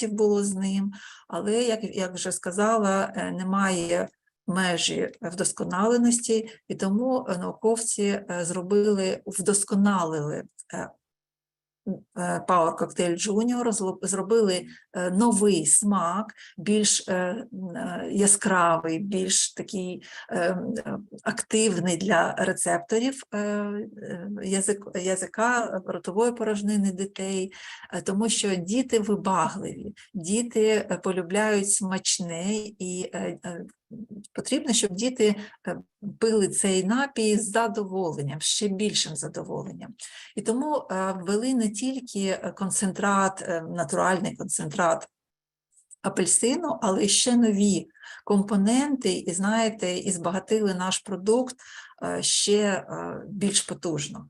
препаратів було з ним, але, як, як вже сказала, е, немає межі вдосконаленості, і тому е, науковці е, зробили, вдосконалили Power Cocktail Junior, зробили новий смак, більш е, е, яскравий, більш такий е, е, активний для рецепторів е, е, язик, язика, ротової порожнини дітей, е, тому що діти вибагливі, діти е, полюбляють смачне і е, е, потрібно, щоб діти е, пили цей напій з задоволенням, ще більшим задоволенням. І тому е, ввели не тільки е, концентрат, е, натуральний концентрат апельсину, але ще нові компоненти, і знаєте, і збагатили наш продукт е, ще е, більш потужно.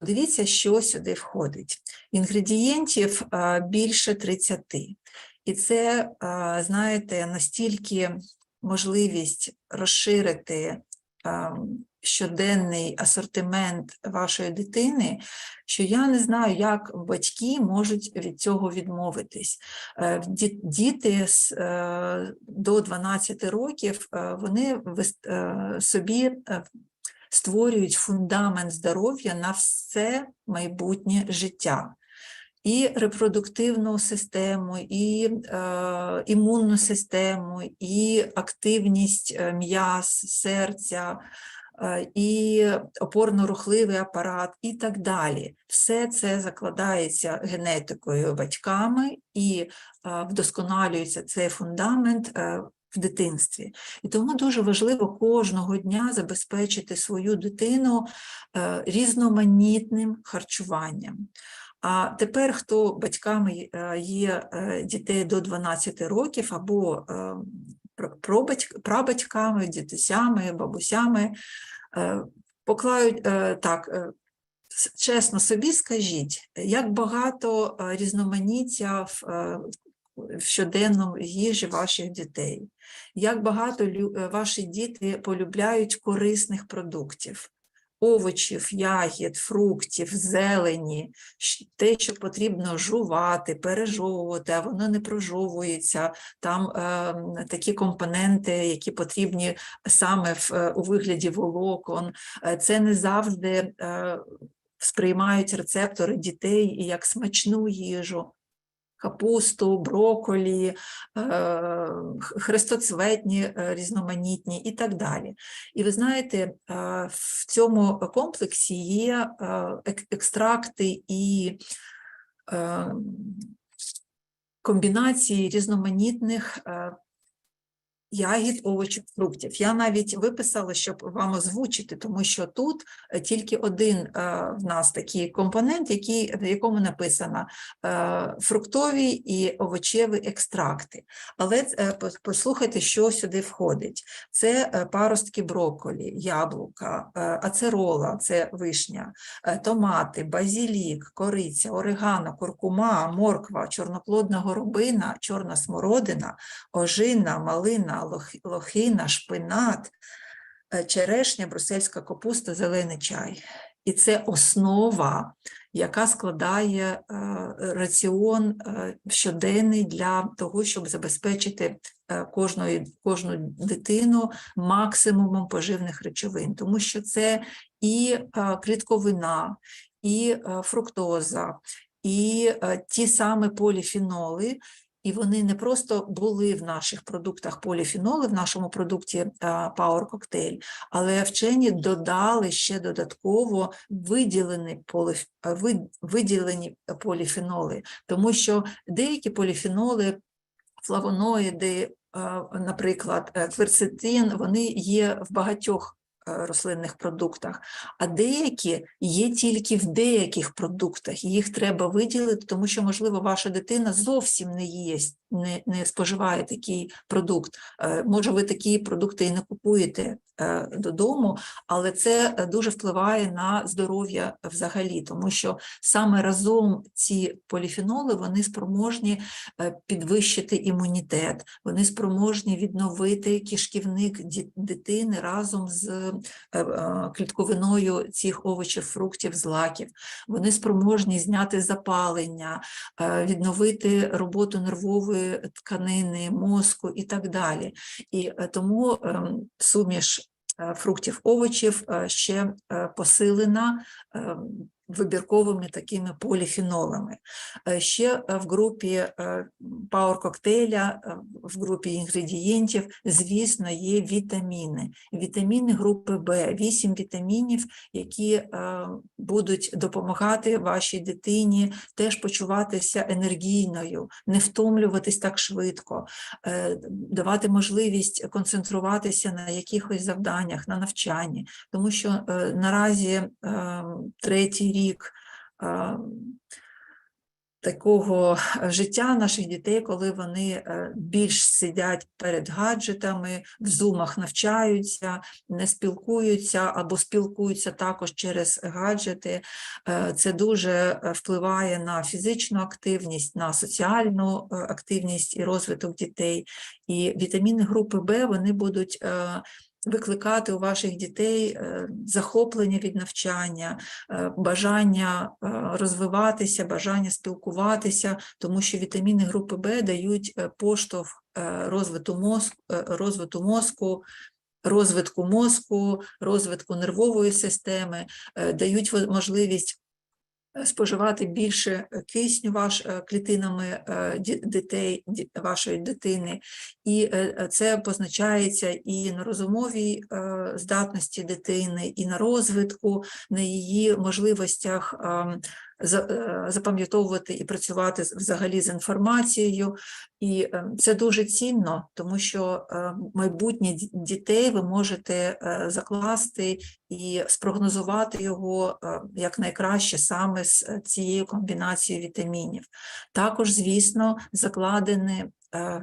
Дивіться, що сюди входить. Інгредієнтів е, більше 30. І це, знаєте, настільки можливість розширити ем, щоденний асортимент вашої дитини, що я не знаю, як батьки можуть від цього відмовитись. Е, Діти е, до 12 років е, вони собі створюють фундамент здоров'я на все майбутнє життя. І репродуктивну систему, і е, імунну систему, і активність м'яз, серця, і опорно-рухливий апарат, і так далі. Все це закладається генетикою батьками і е, вдосконалюється цей фундамент е, в дитинстві. І тому дуже важливо кожного дня забезпечити свою дитину е, різноманітним харчуванням. А тепер, хто батьками е, є е, дітей до 12 років або е, прабатьками, дідусями, бабусями, е, поклають е, так. е, Чесно собі скажіть, як багато різноманіття в, в щоденному їжі ваших дітей, як багато ваші діти полюбляють корисних продуктів, овочів, ягід, фруктів, зелені, те, що потрібно жувати, пережовувати, а воно не прожовується. Там е, такі компоненти, які потрібні саме в, е, у вигляді волокон. Е, Це не завжди е, сприймають рецептори дітей як смачну їжу. Капусту, броколі, е, хрестоцветні е, різноманітні і так далі. І ви знаєте, в цьому комплексі є е, екстракти і е, комбінації різноманітних е, ягід, овочів, фруктів. Я навіть виписала, щоб вам озвучити, тому що тут е, тільки один е, в нас такий компонент, який, в якому написано е, фруктові і овочеві екстракти. Але послухайте, що сюди входить. Це паростки брокколі, яблука, ацерола, це вишня, томати, базілік, кориця, орегано, куркума, морква, чорноплодна горобина, чорна смородина, ожина, малина, лох- лохина, шпинат, е, черешня, брусельська капуста, зелений чай. І це основа, яка складає е, раціон е, щоденний для того, щоб забезпечити кожної, кожну дитину максимумом поживних речовин, тому що це і клітковина, і фруктоза, і ті самі поліфеноли, і вони не просто були в наших продуктах поліфеноли, в нашому продукті е, Power Cocktail, але вчені додали ще додатково виділені, поліф... е, вид- виділені поліфеноли, тому що деякі поліфеноли, флавоноїди, е, наприклад, е, кверцетин, вони є в багатьох е, рослинних продуктах, а деякі є тільки в деяких продуктах. Їх треба виділити, тому що, можливо, ваша дитина зовсім не їсть не, не споживає такий продукт. Е, Може, ви такі продукти і не купуєте е, додому, але це е, дуже впливає на здоров'я взагалі, тому що саме разом ці поліфеноли вони спроможні е, підвищити імунітет, вони спроможні відновити кишківник дитини разом з е, е, клітковиною цих овочів, фруктів, злаків. Вони спроможні зняти запалення, е, відновити роботу нервової тканини, мозку і так далі. І тому ем, суміш фруктів, овочів ще посилена ем, вибірковими такими поліфенолами. Е, Ще е, в групі Power коктейля, в групі інгредієнтів, звісно, є вітаміни. Вітаміни групи В, 8 вітамінів, які е, будуть допомагати вашій дитині теж почуватися енергійною, не втомлюватись так швидко, е, давати можливість концентруватися на якихось завданнях, на навчанні, тому що е, наразі е, третій рік е, такого життя наших дітей, коли вони е, більш сидять перед гаджетами, в зумах навчаються, не спілкуються або спілкуються також через гаджети. Е, Це дуже впливає на фізичну активність, на соціальну активність і розвиток дітей. І вітаміни групи Б вони будуть викликати у ваших дітей е, захоплення від навчання, е, бажання е, розвиватися, бажання спілкуватися, тому що вітаміни групи Б дають поштовх розвитку мозку, розвитку мозку, розвитку мозку, розвитку нервової системи, дають можливість споживати більше е, кисню ваш е, клітинами е, дітей, вашої дитини, і це позначається і на розумовій здатності дитини, і на розвитку, на її можливостях запам'ятовувати і працювати взагалі з інформацією. І ем, це дуже цінно, тому що е, майбутнє дітей ви можете е, закласти і спрогнозувати його е, як найкраще саме з е, цією комбінацією вітамінів. Також, звісно, закладені е,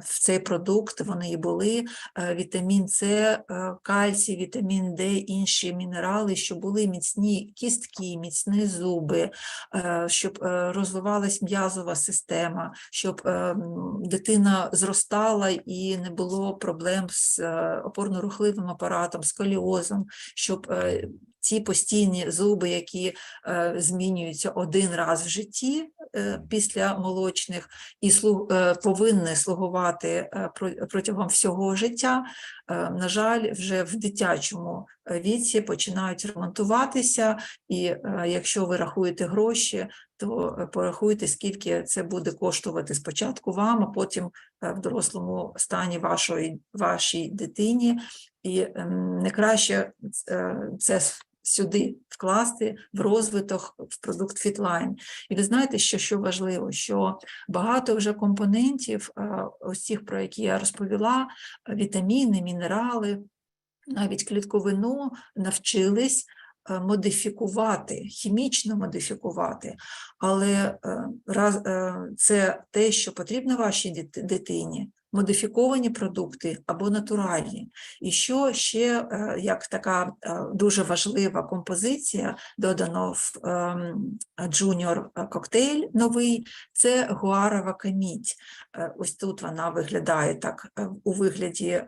в цей продукт вони і були е, вітамін С, е, кальцій, вітамін Д, інші мінерали, щоб були міцні кістки, міцні зуби, е, щоб е, розвивалась м'язова система, щоб е, дитина зростала і не було проблем з е, опорно-рухливим апаратом, сколіозом, щоб е, ці постійні зуби, які е, змінюються один раз в житті е, після молочних, і слу- е, повинні слугувати е, про- протягом всього життя, е, на жаль, вже в дитячому е, віці починають ремонтуватися, і е, якщо ви рахуєте гроші, то е, порахуйте, скільки це буде коштувати спочатку вам, а потім в дорослому стані вашої, вашій дитині. І ем, не краще це сюди вкласти в розвиток в продукт Фітлайн. І ви знаєте, що, що важливо, що багато вже компонентів, е, ось цих, про які я розповіла, е, вітаміни, мінерали, навіть клітковину навчились е, модифікувати, хімічно модифікувати, але раз, це те, що потрібно вашій дитині, модифіковані продукти або натуральні. І що ще е, як така е, дуже важлива композиція додано в ем, джуніор е, коктейль новий, це гуарова камідь. Е, Ось тут вона виглядає так у вигляді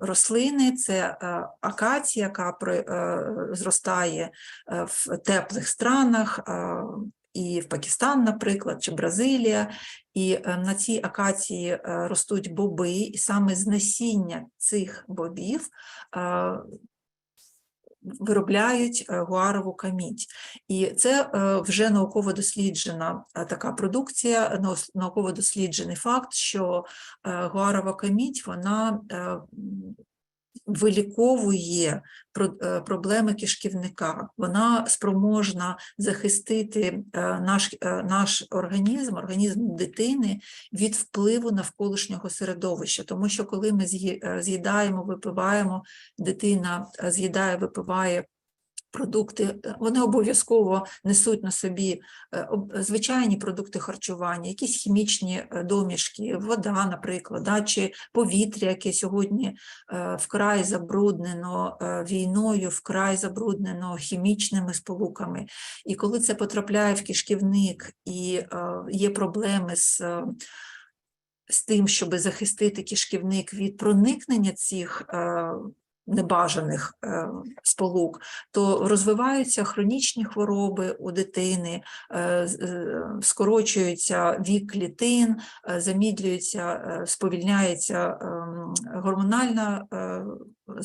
рослини. Це акація, яка зростає в теплих странах. І в Пакистан, наприклад, чи Бразилія, і е, на цій акації е, ростуть боби, і саме з насіння цих бобів е, виробляють гуарову камідь. І це вже науково досліджена така продукція, науково досліджений факт, що гуарова камідь вона виліковує е, проблеми кишківника. Вона спроможна захистити е, наш, е, наш організм, організм дитини від впливу навколишнього середовища. Тому що коли ми з'їдаємо, випиваємо, дитина з'їдає, випиває Продукти е, вони обов'язково несуть на собі е, звичайні продукти харчування, якісь хімічні е, домішки, вода, наприклад, да, чи повітря, яке сьогодні вкрай забруднено війною, вкрай забруднено хімічними сполуками. І коли це потрапляє в кишківник і є проблеми з. з тим, щоб захистити кишківник від проникнення цих небажаних е, сполук, то розвиваються хронічні хвороби у дитини, е, е, скорочується вік клітин, замідлюється, сповільняється ем, гормональна,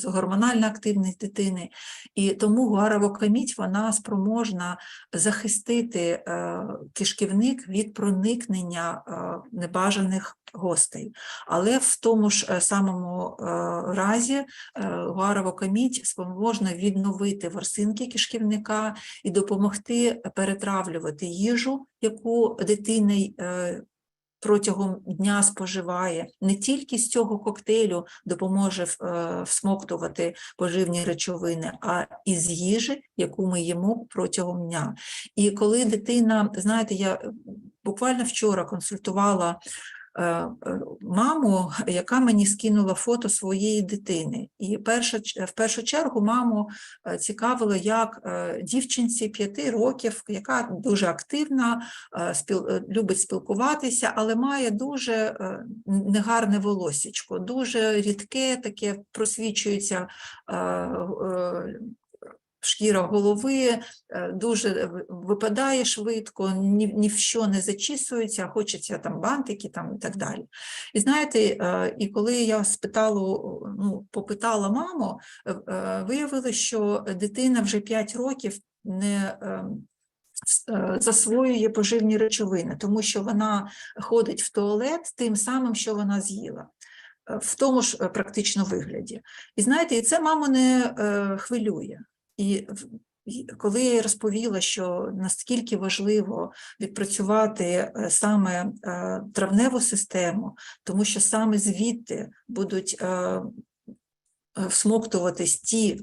гормональна активність дитини. І тому гуаровокамідь, вона спроможна захистити е, кишківник від проникнення е, небажаних гостей. Але в тому ж е, самому разі гуаровокамідь спроможна відновити ворсинки кишківника і допомогти перетравлювати їжу, яку дитина протягом дня споживає. Не тільки з цього коктейлю допоможе е, всмоктувати поживні речовини, а і з їжі, яку ми їмо протягом дня. І коли дитина, знаєте, я буквально вчора консультувала маму, яка мені скинула фото своєї дитини. І перша, в першу чергу маму е, цікавило, як е, дівчинці 5 років, яка дуже активна, е, спіл, е, любить спілкуватися, але має дуже е, негарне волосічко, дуже рідке, таке просвічується е, е, шкіра голови, е, дуже випадає швидко, ні, ні в що не зачісується, хочеться там бантики там, і так далі. І знаєте, е, і коли я спитала, ну, попитала маму, е, виявилося, що дитина вже 5 років не засвоює поживні речовини, тому що вона ходить в туалет тим самим, що вона з'їла. В тому ж практично вигляді. І знаєте, це маму не хвилює. І коли я розповіла, що наскільки важливо відпрацювати е, саме е, травневу систему, тому що саме звідти будуть е, всмоктуватись ті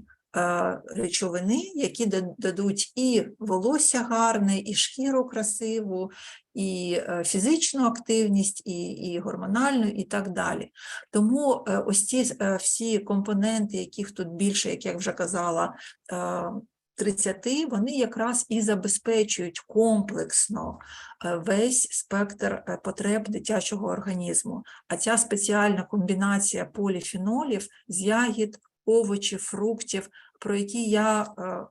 речовини, які дадуть і волосся гарне, і шкіру красиву, і е, фізичну активність, і, і гормональну, і так далі. Тому е, ось ці е, всі компоненти, яких тут більше, як я вже казала, е, 30, вони якраз і забезпечують комплексно е, весь спектр е, потреб дитячого організму. А ця спеціальна комбінація поліфенолів з ягід, овочів, фруктів, про які я е,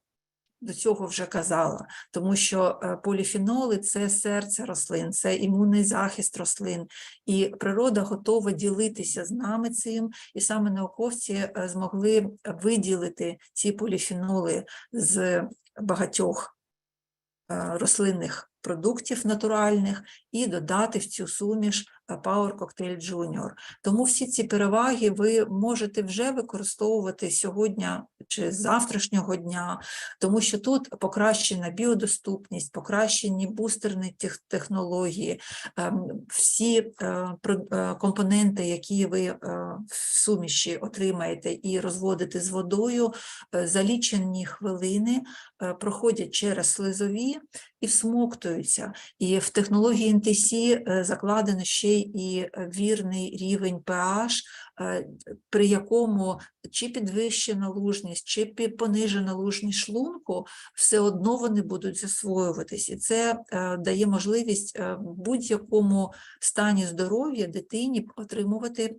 до цього вже казала, тому що е, поліфеноли це серце рослин, це імунний захист рослин, і природа готова ділитися з нами цим, і саме науковці е, змогли виділити ці поліфеноли з багатьох рослинних продуктів натуральних і додати в цю суміш Power Cocktail Junior. Тому всі ці переваги ви можете вже використовувати сьогодні чи з завтрашнього дня, тому що тут покращена біодоступність, покращені бустерні технології, ем, всі е, е, компоненти, які ви е, в суміші отримаєте і розводите з водою, за лічені хвилини проходять через слизові і всмоктуються. І в технології е, закладено ще і е, вірний рівень pH, е, при якому чи підвищена лужність, чи понижена лужність шлунку, все одно вони будуть засвоюватись. І це е, дає можливість будь-якому стані здоров'я дитині отримувати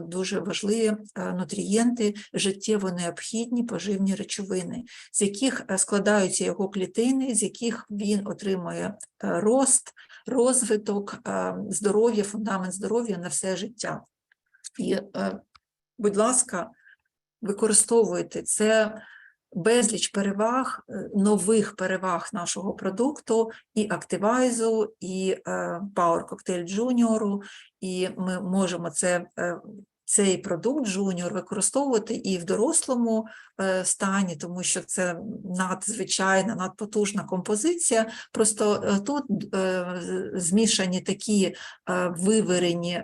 дуже важливі нутрієнти, життєво необхідні поживні речовини, з яких складаються його клітини, з яких він отримує рост, розвиток, е, здоров'я, фундамент здоров'я на все життя. І, е, будь ласка, використовуйте це безліч переваг, е, нових переваг нашого продукту, і Активайзу, і Power Cocktail Junior, і ми можемо це. Цей продукт Junior використовувати і в дорослому е, стані, тому що це надзвичайна, надпотужна композиція. Просто е, тут е, змішані такі виверені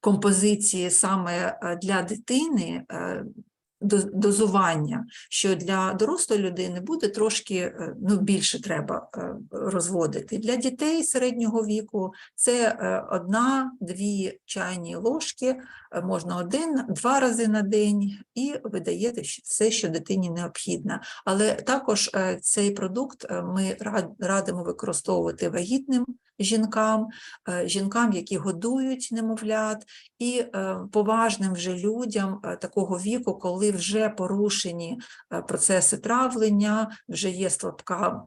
композиції саме для дитини, дозування, що для дорослої людини буде трошки е, ну, більше треба е, розводити. Для дітей середнього віку це е, одна-дві чайні ложки, можна один, два рази на день, і ви даєте все, що дитині необхідно. Але також цей продукт ми радимо використовувати вагітним жінкам, е, жінкам, які годують немовлят, і е, поважним вже людям е, такого віку, коли вже порушені процеси травлення, вже є слабка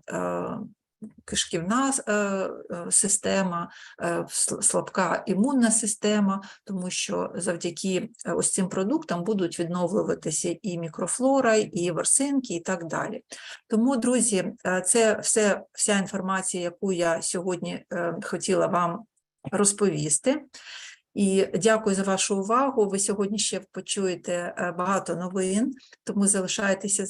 кишківна е, е, система, е, слабка імунна система, тому що завдяки ось цим продуктам будуть відновлюватися і мікрофлора, і ворсинки, і так далі. Тому, друзі, це все, вся інформація, яку я сьогодні хотіла вам розповісти. І дякую за вашу увагу. Ви сьогодні ще почуєте багато новин, тому залишайтеся з